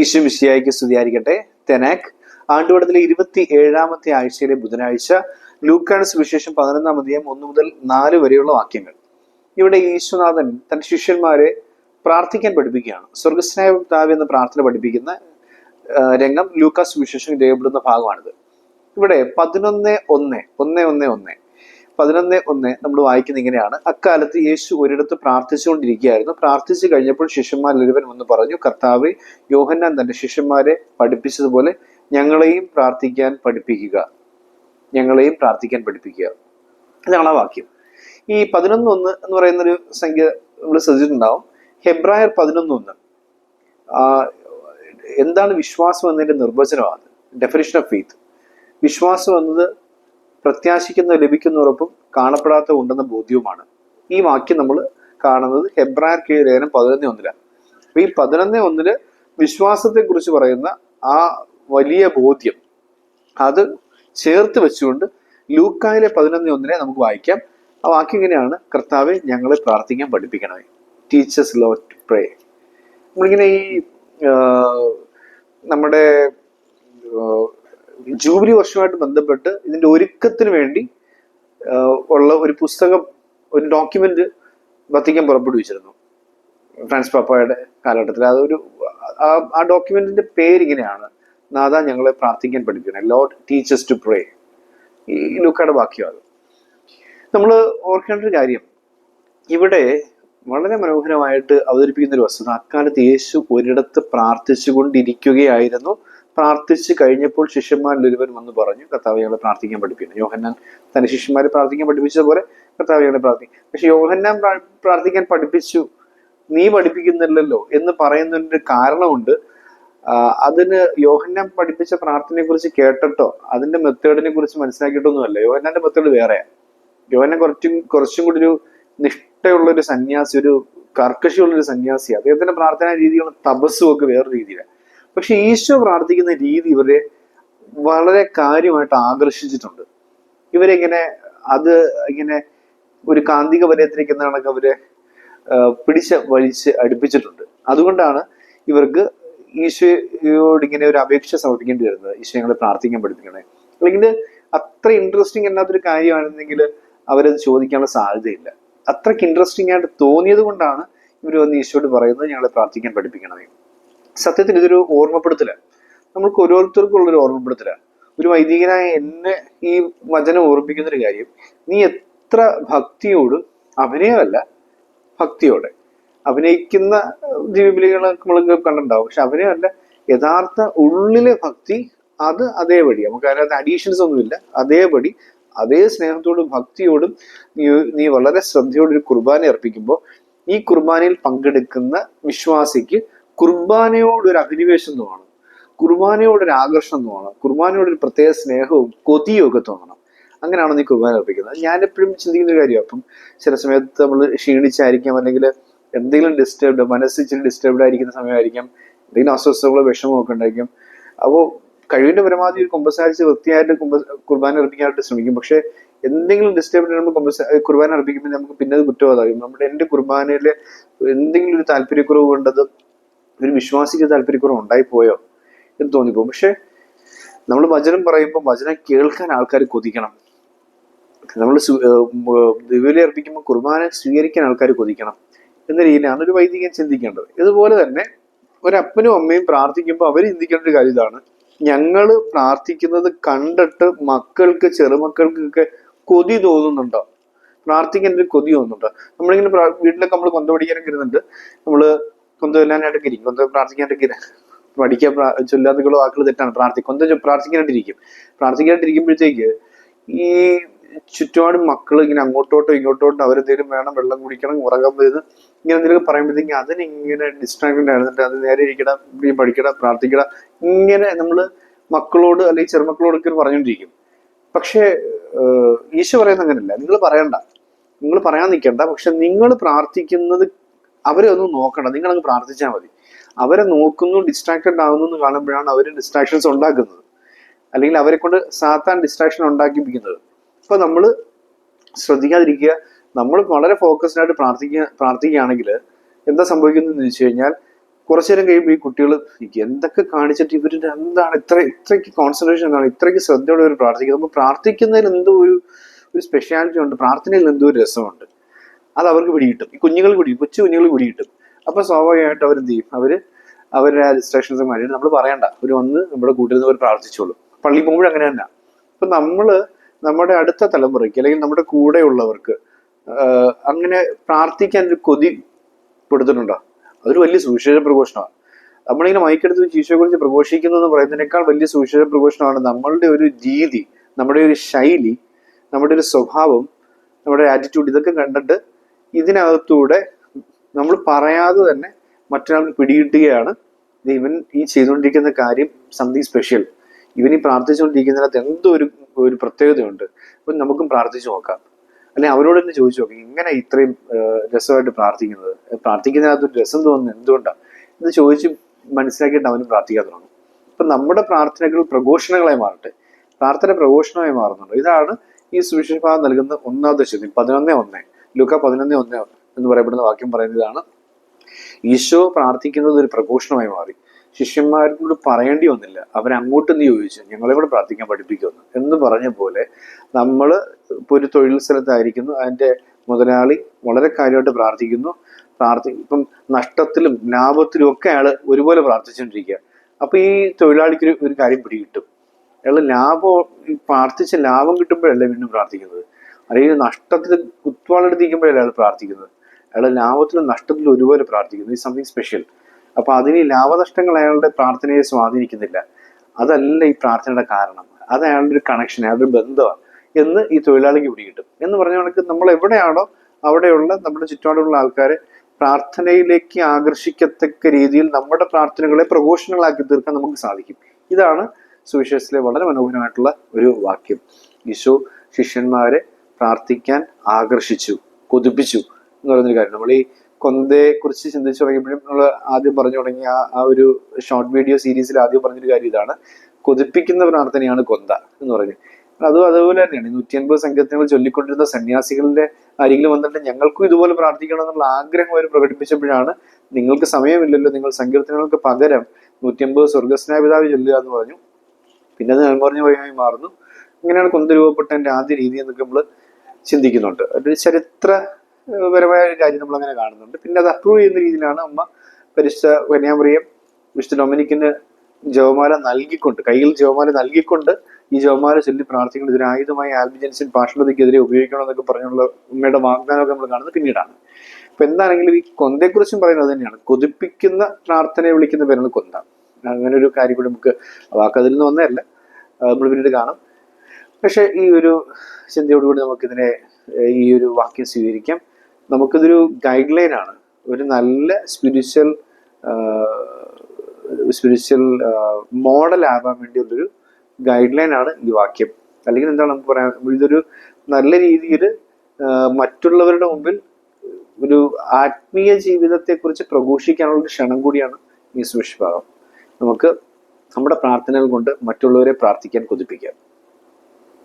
ഈശോ മിശിയായിക്ക് സ്തുതിയായിരിക്കട്ടെ. തെനാക് ആണ്ടുവടത്തിലെ ഇരുപത്തി ഏഴാമത്തെ ആഴ്ചയിലെ ബുധനാഴ്ച ലൂക്കാണ് സുവിശേഷം പതിനൊന്നാം അധ്യായം ഒന്ന് മുതൽ നാല് വരെയുള്ള വാക്യങ്ങൾ. ഇവിടെ ഈശ്വനാഥൻ തന്റെ ശിഷ്യന്മാരെ പ്രാർത്ഥിക്കാൻ പഠിപ്പിക്കുകയാണ്. സ്വർഗസ്നായ പിതാവ് എന്ന പ്രാർത്ഥന പഠിപ്പിക്കുന്ന രംഗം ലൂക്കാസ് വിശേഷം രേഖപ്പെടുന്ന ഭാഗമാണിത്. ഇവിടെ പതിനൊന്ന് ഒന്ന് ഒന്ന് ഒന്ന് ഒന്ന്. പതിനൊന്ന് ഒന്ന് നമ്മൾ വായിക്കുന്ന ഇങ്ങനെയാണ്. അക്കാലത്ത് യേശു ഒരിടത്ത് പ്രാർത്ഥിച്ചുകൊണ്ടിരിക്കുകയായിരുന്നു. പ്രാർത്ഥിച്ചു കഴിഞ്ഞപ്പോൾ ശിഷ്യന്മാരിൽ ഒരുവൻ ഒന്ന് പറഞ്ഞു കർത്താവ് യോഹന്നാൻ തന്റെ ശിഷ്യന്മാരെ പഠിപ്പിച്ചതുപോലെ ഞങ്ങളെയും പ്രാർത്ഥിക്കാൻ പഠിപ്പിക്കുക. ഞങ്ങളെയും പ്രാർത്ഥിക്കാൻ പഠിപ്പിക്കുക. ഇതാണ് ആ വാക്യം. ഈ പതിനൊന്ന് ഒന്ന് എന്ന് പറയുന്ന ഒരു സംഖ്യ നമ്മൾ ശ്രദ്ധിച്ചിട്ടുണ്ടാവും. ഹെബ്രായർ പതിനൊന്ന് ഒന്ന്. എന്താണ് വിശ്വാസം എന്നതിന്റെ നിർവചനമാണ്. ഡെഫിനേഷൻ ഓഫ് ഫെയ്ത്ത് വിശ്വാസം എന്നത് പ്രത്യാശിക്കുന്ന ലഭിക്കുന്ന ഉറപ്പും കാണപ്പെടാത്ത ഉണ്ടെന്ന ബോധ്യവുമാണ്. ഈ വാക്യം നമ്മൾ കാണുന്നത് ഹെബ്രായർ കീഴ് ലേഖനം പതിനൊന്ന് ഒന്നിലാണ് അപ്പൊ ഈ പതിനൊന്ന് ഒന്നിൽ വിശ്വാസത്തെ കുറിച്ച് പറയുന്ന ആ വലിയ ബോധ്യം അത് ചേർത്ത് വെച്ചുകൊണ്ട് ലൂക്കായിലെ പതിനൊന്ന് ഒന്നിനെ നമുക്ക് വായിക്കാം. ആ വാക്യം ഇങ്ങനെയാണ് കർത്താവെ ഞങ്ങളെ പ്രാർത്ഥിക്കാൻ പഠിപ്പിക്കണമേ. Teach us how to pray നമ്മളിങ്ങനെ ഈ നമ്മുടെ ജൂബിലി വർഷമായിട്ട് ബന്ധപ്പെട്ട് ഇതിന്റെ ഒരുക്കത്തിന് വേണ്ടി ഉള്ള ഒരു പുസ്തകം ഒരു ഡോക്യുമെന്റ് വത്തിക്കാൻ പുറപ്പെടുവിച്ചിരുന്നു. ഫ്രാൻസ് പാപ്പയുടെ കാലഘട്ടത്തിൽ. അതൊരു ആ- ഡോക്യുമെന്റിന്റെ പേര് ഇങ്ങനെയാണ് നാഥ ഞങ്ങളെ പ്രാർത്ഥിക്കാൻ പഠിപ്പിക്കണം ലോഡ് ടീച്ചേഴ്സ് ടു പ്രേ ഈ ലൂക്കയുടെ വാക്യം അത്. നമ്മൾ ഓർക്കേണ്ട ഒരു കാര്യം. ഇവിടെ വളരെ മനോഹരമായിട്ട് അവതരിപ്പിക്കുന്ന ഒരു വസ്തുത അക്കാലത്ത് യേശു ഒരിടത്ത് പ്രാർത്ഥിച്ചുകൊണ്ടിരിക്കുകയായിരുന്നു. പ്രാർത്ഥിച്ചു കഴിഞ്ഞപ്പോൾ ശിഷ്യന്മാരിൽ ഒരുവൻ വന്ന് പറഞ്ഞു കർത്താവ് ഞങ്ങളെ പ്രാർത്ഥിക്കാൻ പഠിപ്പിക്കണം യോഹന്നാൻ തന്റെ ശിഷ്യന്മാരെ പ്രാർത്ഥിക്കാൻ പഠിപ്പിച്ചതുപോലെ കർത്താവ് ഞങ്ങളെ പ്രാർത്ഥിക്കും പക്ഷെ യോഹന്നാൻ പ്രാർത്ഥിക്കാൻ പഠിപ്പിച്ചു നീ പഠിപ്പിക്കുന്നില്ലല്ലോ എന്ന് പറയുന്നതിന്റെ കാരണമുണ്ട്. അതിന് യോഹന്നാൻ പഠിപ്പിച്ച പ്രാർത്ഥനയെ കുറിച്ച് കേട്ടിട്ടോ അതിന്റെ മെത്തേഡിനെ കുറിച്ച് മനസ്സിലാക്കിയിട്ടൊന്നുമല്ല. യോഹന്നാന്റെ മെത്തേഡ് വേറെയാണ് യോഹന്നാൻ കുറച്ചും കുറച്ചും കൂടി ഒരു നിഷ്ഠയുള്ള ഒരു സന്യാസി ഒരു കർക്കശിയുള്ള ഒരു സന്യാസി അദ്ദേഹത്തിന്റെ പ്രാർത്ഥനാ രീതികളും തപസ്സും ഒക്കെ വേറെ രീതിയിലാണ് പക്ഷെ ഈശോ പ്രാർത്ഥിക്കുന്ന രീതി ഇവരെ വളരെ കാര്യമായിട്ട് ആകർഷിച്ചിട്ടുണ്ട്. ഇവരെങ്ങനെ അത് ഇങ്ങനെ ഒരു കാന്തിക വലയത്തിലേക്ക് എന്ന അവരെ പിടിച്ച് വലിച്ച് അടുപ്പിച്ചിട്ടുണ്ട്. അതുകൊണ്ടാണ് ഇവർക്ക് ഈശോയോട് ഇങ്ങനെ ഒരു അപേക്ഷ സമർപ്പിക്കേണ്ടി വരുന്നത്. ഈശോ ഞങ്ങളെ പ്രാർത്ഥിക്കാൻ പഠിപ്പിക്കണേ. അല്ലെങ്കിൽ അത്ര ഇൻട്രസ്റ്റിംഗ് അല്ലാത്തൊരു കാര്യമാണെന്നെങ്കിൽ അവരത് ചോദിക്കാനുള്ള സാധ്യതയില്ല. അത്രയ്ക്ക് ഇൻട്രസ്റ്റിംഗ് ആയിട്ട് തോന്നിയത് കൊണ്ടാണ് ഇവർ വന്ന് ഈശോയോട് പറയുന്നത് ഞങ്ങളെ പ്രാർത്ഥിക്കാൻ പഠിപ്പിക്കണമേ സത്യത്തിൽ ഇതൊരു ഓർമ്മപ്പെടുത്തലാണ് നമ്മൾക്ക് ഓരോരുത്തർക്കും ഉള്ളൊരു ഓർമ്മപ്പെടുത്തലാണ് ഒരു വൈദികനായ എന്നെ ഈ വചനം ഓർമ്മിപ്പിക്കുന്ന ഒരു കാര്യം നീ എത്ര ഭക്തിയോട് അഭിനയമല്ല ഭക്തിയോടെ അഭിനയിക്കുന്ന ദിവ്യബലികൾ നമ്മൾ കണ്ടിട്ടുണ്ടാവും. പക്ഷെ അഭിനയമല്ല യഥാർത്ഥ ഉള്ളിലെ ഭക്തി അത് അതേപടി. നമുക്ക് അതിനകത്ത് അഡീഷൻസ് ഒന്നുമില്ല. അതേപടി അതേ സ്നേഹത്തോടും ഭക്തിയോടും നീ നീ വളരെ ശ്രദ്ധയോടെ ഒരു കുർബാന അർപ്പിക്കുമ്പോൾ ഈ കുർബാനയിൽ പങ്കെടുക്കുന്ന വിശ്വാസിക്ക് കുർബാനയോട് ഒരു അഭിനിവേശം തോന്നണം. കുർബാനയോടൊരു ആകർഷണം തോന്നണം. കുർബാനയോട് ഒരു പ്രത്യേക സ്നേഹവും കൊതിയും ഒക്കെ തോന്നണം. അങ്ങനെയാണ് നീ കുർബാന അർപ്പിക്കുന്നത്? ഞാൻ എപ്പോഴും ചിന്തിക്കുന്ന ഒരു കാര്യമാണ് അപ്പം ചില സമയത്ത് നമ്മൾ ക്ഷീണിച്ചായിരിക്കാം അല്ലെങ്കിൽ എന്തെങ്കിലും ഡിസ്റ്റർബ്ഡ് മനസ്സ് ഡിസ്റ്റർബ്ഡ് ആയിരിക്കുന്ന സമയമായിരിക്കാം. എന്തെങ്കിലും അസ്വസ്ഥതകളോ വിഷമോ ഒക്കെ ഉണ്ടായിരിക്കും. അപ്പോൾ കഴിവിന്റെ പരമാവധി ഒരു കുമ്പസാരിച്ച് വൃത്തിയായിട്ട് കുമ്പ കുർബാന അർപ്പിക്കാനായിട്ട് ശ്രമിക്കും. പക്ഷേ എന്തെങ്കിലും ഡിസ്റ്റർബ് നമ്മൾ കുമ്പസ കുർബാന അർപ്പിക്കുമ്പോൾ നമുക്ക് പിന്നെ അത് കുറ്റബോധമാകും. നമ്മുടെ എന്റെ കുർബാനയിൽ എന്തെങ്കിലും ഒരു താല്പര്യക്കുറവ് കൊണ്ടത് ഒരു വിശ്വാസിക്ക് താല്പര്യക്കുറവ് ഉണ്ടായിപ്പോയോ എന്ന് തോന്നിപ്പോകും. പക്ഷെ നമ്മൾ വചനം പറയുമ്പോൾ വചനം കേൾക്കാൻ ആൾക്കാർ കൊതിക്കണം. നമ്മൾ ദിവ്യലി അർപ്പിക്കുമ്പോൾ കുർബാന സ്വീകരിക്കാൻ ആൾക്കാർ കൊതിക്കണം എന്ന രീതിയിലാണ് ഒരു വൈദികൻ ചിന്തിക്കേണ്ടത്. ഇതുപോലെ തന്നെ ഒരപ്പനും അമ്മയും പ്രാർത്ഥിക്കുമ്പോൾ അവർ ചിന്തിക്കേണ്ട ഒരു കാര്യം ഇതാണ്. ഞങ്ങൾ പ്രാർത്ഥിക്കുന്നത് കണ്ടിട്ട് മക്കൾക്ക് ചെറുമക്കൾക്കൊക്കെ കൊതി തോന്നുന്നുണ്ടോ? പ്രാർത്ഥിക്കാൻ ഒരു കൊതി തോന്നുന്നുണ്ടോ? നമ്മളിങ്ങനെ വീട്ടിലൊക്കെ നമ്മൾ കൊന്ത പഠിക്കാനൊക്കെ ഇരുന്നുണ്ട് നമ്മൾ കൊന്ത കൊല്ലാനായിട്ടൊക്കെ ഇരിക്കും. കൊന്ത പ്രാർത്ഥിക്കാനായിട്ടൊക്കെ ഇരി- പഠിക്കാൻ ചൊല്ലാത്തുള്ള വാക്കുകൾ തെറ്റാണ്. പ്രാർത്ഥി കൊന്ത പ്രാർത്ഥിക്കാനായിട്ടിരിക്കും. പ്രാർത്ഥിക്കാനായിട്ടിരിക്കുമ്പോഴത്തേക്ക് ഈ ചുറ്റുപാടും മക്കൾ ഇങ്ങനെ അങ്ങോട്ടോട്ടോ ഇങ്ങോട്ടോട്ടോ അവരെന്തെങ്കിലും വേണം വെള്ളം കുടിക്കണം ഉറങ്ങാൻ വരുന്നത് ഇങ്ങനെ എന്തെങ്കിലും പറയുമ്പോഴത്തേക്ക് അതിനിങ്ങനെ ഡിസ്ട്രാക്റ്റഡ് ആയിരുന്നിട്ട് അത് നേരെ ഇരിക്കട നീ പഠിക്കട പ്രാർത്ഥിക്കട ഇങ്ങനെ നമ്മൾ മക്കളോട് അല്ലെങ്കിൽ ചെറുമക്കളോടൊക്കെ പറഞ്ഞുകൊണ്ടിരിക്കും. പക്ഷേ ഈശോ പറയുന്നത് അങ്ങനെയല്ല. നിങ്ങൾ പറയണ്ട. നിങ്ങൾ പറയാൻ നിൽക്കണ്ട പക്ഷെ നിങ്ങൾ പ്രാർത്ഥിക്കുന്നത് അവരെ ഒന്ന് നോക്കണ്ട നിങ്ങളങ്ങ് പ്രാർത്ഥിച്ചാൽ മതി. അവരെ നോക്കുന്നു ഡിസ്ട്രാക്റ്റഡ് ആവുന്നു എന്ന് കാണുമ്പോഴാണ് അവർ ഡിസ്ട്രാക്ഷൻസ് ഉണ്ടാക്കുന്നത്. അല്ലെങ്കിൽ അവരെ കൊണ്ട് സാത്താൻ ഡിസ്ട്രാക്ഷൻ ഉണ്ടാക്കിപ്പിക്കുന്നത്. അപ്പൊ നമ്മൾ ശ്രദ്ധിക്കാതിരിക്കുക. നമ്മൾ വളരെ ഫോക്കസ്ഡ് ആയിട്ട് പ്രാർത്ഥിക്കുക പ്രാർത്ഥിക്കുകയാണെങ്കിൽ എന്താ സംഭവിക്കുന്നത് എന്ന് വെച്ച് കഴിഞ്ഞാൽ കുറച്ചു നേരം കഴിയുമ്പോൾ ഈ കുട്ടികൾ എന്തൊക്കെ കാണിച്ചിട്ട് ഇവരുടെ എന്താണ് ഇത്ര ഇത്രയ്ക്ക് കോൺസെൻട്രേഷൻ എന്താണ്? ഇത്രയ്ക്ക് ശ്രദ്ധയോടെ അവർ പ്രാർത്ഥിക്കുന്നത് അപ്പോൾ പ്രാർത്ഥിക്കുന്നതിൽ എന്തോ ഒരു ഒരു സ്പെഷ്യാലിറ്റി ഉണ്ട്. പ്രാർത്ഥനയിൽ എന്തോ ഒരു രസമുണ്ട്. അത് അവർക്ക് പിടികിട്ടും. ഈ കുഞ്ഞുങ്ങൾ പിടി കൊച്ചു കുഞ്ഞുങ്ങൾ പിടികിട്ടും. അപ്പൊ സ്വാഭാവികമായിട്ട് അവർ എന്ത് ചെയ്യും? അവർ അവരുടെ ആ ഡിസ്ട്രാക്ഷൻസ് മാറ്റി നമ്മൾ പറയണ്ട. ഒരു ഒന്ന് നമ്മുടെ കൂട്ടിൽ നിന്ന് അവർ പ്രാർത്ഥിച്ചോളും. പള്ളി പോകുമ്പോഴും അങ്ങനെ തന്നെ. അപ്പൊ നമ്മൾ നമ്മുടെ അടുത്ത തലമുറയ്ക്ക് അല്ലെങ്കിൽ നമ്മുടെ കൂടെയുള്ളവർക്ക് അങ്ങനെ പ്രാർത്ഥിക്കാൻ ഒരു കൊതി കൊടുത്തിട്ടുണ്ടോ അതൊരു വലിയ സുവിശേഷ പ്രഘോഷണമാണ്. നമ്മളിങ്ങനെ മൈക്കെടുത്ത് വെച്ച് ഈശോയെ കുറിച്ച് പ്രഘോഷിക്കുന്നു എന്ന് പറയുന്നതിനേക്കാൾ വലിയ സുവിശേഷ പ്രഘോഷണമാണ് നമ്മളുടെ ഒരു രീതി നമ്മുടെ ഒരു ശൈലി നമ്മുടെ ഒരു സ്വഭാവം നമ്മുടെ ആറ്റിറ്റ്യൂഡ് ഇതൊക്കെ കണ്ടിട്ട് ഇതിനകത്തൂടെ നമ്മൾ പറയാതെ തന്നെ മറ്റൊരാൾക്ക് പിടികിട്ടുകയാണ്. ഇവൻ ഈ ചെയ്തുകൊണ്ടിരിക്കുന്ന കാര്യം സംതിങ് സ്പെഷ്യൽ ഇവൻ ഈ പ്രാർത്ഥിച്ചുകൊണ്ടിരിക്കുന്നതിനകത്ത് എന്തോ ഒരു ഒരു പ്രത്യേകതയുണ്ട്. അപ്പം നമുക്കും പ്രാർത്ഥിച്ചു നോക്കാം. അല്ലെ അവരോട് തന്നെ ചോദിച്ചു നോക്കാം ഇങ്ങനെ ഇത്രയും രസമായിട്ട് പ്രാർത്ഥിക്കുന്നത് പ്രാർത്ഥിക്കുന്നതിനകത്ത് ഒരു രസം തോന്നുന്നത് എന്തുകൊണ്ടാണ് ഇത് ചോദിച്ച് മനസ്സിലാക്കിയിട്ട് അവന് പ്രാർത്ഥിക്കാൻ തുടങ്ങും. അപ്പം നമ്മുടെ പ്രാർത്ഥനകൾ പ്രഘോഷണങ്ങളായി മാറട്ടെ. പ്രാർത്ഥന പ്രഘോഷണമായി മാറുന്നുണ്ട്. ഇതാണ് ഈ സുവിശേഷഭാഗം നൽകുന്ന ഒന്നാമത്തെ ചോദ്യം പതിനൊന്നേ ഒന്ന്. ലുക്ക പതിനൊന്ന് ഒന്ന് എന്ന് പറയപ്പെടുന്ന വാക്യം പറയുന്നതാണ്. ഈശോ പ്രാർത്ഥിക്കുന്നത് ഒരു പ്രഘോഷണമായി മാറി. ശിഷ്യന്മാരോട് പറയേണ്ടി വന്നില്ല. അവരങ്ങോട്ട് നീ ചോദിച്ചു ഞങ്ങളെ കൂടെ പ്രാർത്ഥിക്കാൻ പഠിപ്പിക്കുമെന്ന്. എന്ന് പറഞ്ഞ പോലെ നമ്മൾ ഇപ്പോൾ ഒരു തൊഴിൽ സ്ഥലത്തായിരിക്കുന്നു. അതിന്റെ മുതലാളി വളരെ കാര്യമായിട്ട് പ്രാർത്ഥിക്കുന്നു. പ്രാർത്ഥി ഇപ്പം നഷ്ടത്തിലും ലാഭത്തിലും ഒക്കെ അയാൾ ഒരുപോലെ പ്രാർത്ഥിച്ചുകൊണ്ടിരിക്കുക. അപ്പൊ ഈ തൊഴിലാളിക്ക് ഒരു- കാര്യം പിടികിട്ടും. അയാൾ ലാഭം പ്രാർത്ഥിച്ച ലാഭം കിട്ടുമ്പോഴല്ല വീണ്ടും പ്രാർത്ഥിക്കുന്നത്? അല്ലെങ്കിൽ നഷ്ടത്തിൽ കുത്തുവാളെടുത്തിരിക്കുമ്പോഴല്ല അയാൾ പ്രാർത്ഥിക്കുന്നത്? അയാൾ ലാഭത്തിലും നഷ്ടത്തിലും ഒരുപോലെ പ്രാർത്ഥിക്കുന്നു. ഈ സംതിങ് സ്പെഷ്യൽ അപ്പൊ അതിന് ഈ ലാഭനഷ്ടങ്ങൾ അയാളുടെ പ്രാർത്ഥനയെ സ്വാധീനിക്കുന്നില്ല. അതല്ല ഈ പ്രാർത്ഥനയുടെ കാരണം. അത് അയാളുടെ ഒരു കണക്ഷൻ അയാളുടെ ഒരു ബന്ധമാണ്. എന്ന് ഈ തൊഴിലാളിക്ക് പിടികിട്ടും എന്ന് പറഞ്ഞ കണക്ക് നമ്മൾ എവിടെയാണോ അവിടെയുള്ള നമ്മുടെ ചുറ്റുപാടുള്ള ആൾക്കാരെ പ്രാർത്ഥനയിലേക്ക് ആകർഷിക്കത്തക്ക രീതിയിൽ നമ്മുടെ പ്രാർത്ഥനകളെ പ്രഘോഷണങ്ങളാക്കി തീർക്കാൻ നമുക്ക് സാധിക്കും. ഇതാണ് സുവിശേഷത്തിലെ വളരെ മനോഹരമായിട്ടുള്ള ഒരു വാക്യം. ഈശോ ശിഷ്യന്മാരെ പ്രാർത്ഥിക്കാൻ ആകർഷിച്ചു കൊതിപ്പിച്ചു എന്ന് പറയുന്നൊരു കാര്യം. നമ്മൾ ഈ കൊന്തയെ കുറിച്ച് ചിന്തിച്ചു തുടങ്ങിയപ്പോഴും നമ്മൾ ആദ്യം പറഞ്ഞു തുടങ്ങിയ ആ- ഒരു ഷോർട്ട് വീഡിയോ സീരീസിൽ ആദ്യം പറഞ്ഞൊരു കാര്യം ഇതാണ്. കൊതിപ്പിക്കുന്ന പ്രാർത്ഥനയാണ് കൊന്ത എന്ന് പറഞ്ഞു അതും അതുപോലെ തന്നെയാണ്. നൂറ്റി അൻപത് സങ്കീർത്തനങ്ങൾ ചൊല്ലിക്കൊണ്ടിരുന്ന സന്യാസികളുടെ അരികിൽ വന്നിട്ട് ഞങ്ങൾക്കും ഇതുപോലെ പ്രാർത്ഥിക്കണം എന്നുള്ള ആഗ്രഹം അവർ പ്രകടിപ്പിച്ചപ്പോഴാണ് നിങ്ങൾക്ക് സമയമില്ലല്ലോ നിങ്ങൾ സങ്കീർത്തനങ്ങൾക്ക് പകരം നൂറ്റി അമ്പത് സ്വർഗസ്നാപിതാവ് ചൊല്ലുക എന്ന് പറഞ്ഞു. പിന്നെ അത് പറഞ്ഞു വഴിയായി മാറുന്നു. ഇങ്ങനെയാണ് കൊന്ത രൂപപ്പെട്ടതിന്റെ ആദ്യ രീതി എന്നൊക്കെ നമ്മൾ ചിന്തിക്കുന്നുണ്ട്. ഒരു ചരിത്രപരമായ ഒരു കാര്യം നമ്മൾ അങ്ങനെ കാണുന്നുണ്ട്. പിന്നെ അത് അപ്രൂവ് ചെയ്യുന്ന രീതിയിലാണ് അമ്മ പരിശുദ്ധ കന്യാമറിയം വിശുദ്ധ ഡൊമിനിക്കിന് ജവമാല നൽകിക്കൊണ്ട് കയ്യിൽ ജവമാല നൽകിക്കൊണ്ട് ഈ ജവമാല ചൊല്ലി പ്രാർത്ഥിക്കുന്നത് ഇതിന് ആയുധമായി ആൽബിജൻസിൻ പാഷണതയ്ക്കെതിരെ ഉപയോഗിക്കണം എന്നൊക്കെ പറഞ്ഞുള്ള ഉമ്മയുടെ വാഗ്ദാനമൊക്കെ നമ്മൾ കാണുന്നത് പിന്നീടാണ്. അപ്പൊ എന്താണെങ്കിലും ഈ കൊന്തയെക്കുറിച്ചും പറയുന്നത് തന്നെയാണ്. കൊതിപ്പിക്കുന്ന പ്രാർത്ഥനയെ വിളിക്കുന്ന പേരാണ് കൊന്ത. അങ്ങനെ ഒരു കാര്യം കൂടി നമുക്ക് വാക്കതിൽ നിന്ന് വന്നതല്ല. നമ്മൾ പിന്നീട് കാണാം. പക്ഷെ ഈ ഒരു ചിന്തയോടുകൂടി നമുക്കിതിനെ ഈ ഒരു വാക്യം സ്വീകരിക്കാം. നമുക്കിതൊരു ഗൈഡ് ലൈൻ ആണ് ഒരു നല്ല സ്പിരിച്വൽ സ്പിരിച്വൽ മോഡൽ ആവാൻ വേണ്ടിയുള്ളൊരു ഗൈഡ് ലൈൻ ആണ് ഈ വാക്യം. അല്ലെങ്കിൽ എന്താണ് നമുക്ക് പറയാൻ ഇതൊരു നല്ല രീതിയിൽ മറ്റുള്ളവരുടെ മുമ്പിൽ ഒരു ആത്മീയ ജീവിതത്തെക്കുറിച്ച് പ്രഘോഷിക്കാനുള്ള ഒരു ക്ഷണം കൂടിയാണ് ഈ സുവിശേഷഭാഗം. നമുക്ക് നമ്മുടെ പ്രാർത്ഥനകൾ കൊണ്ട് മറ്റുള്ളവരെ പ്രാർത്ഥിക്കാൻ കൊതിപ്പിക്കാം.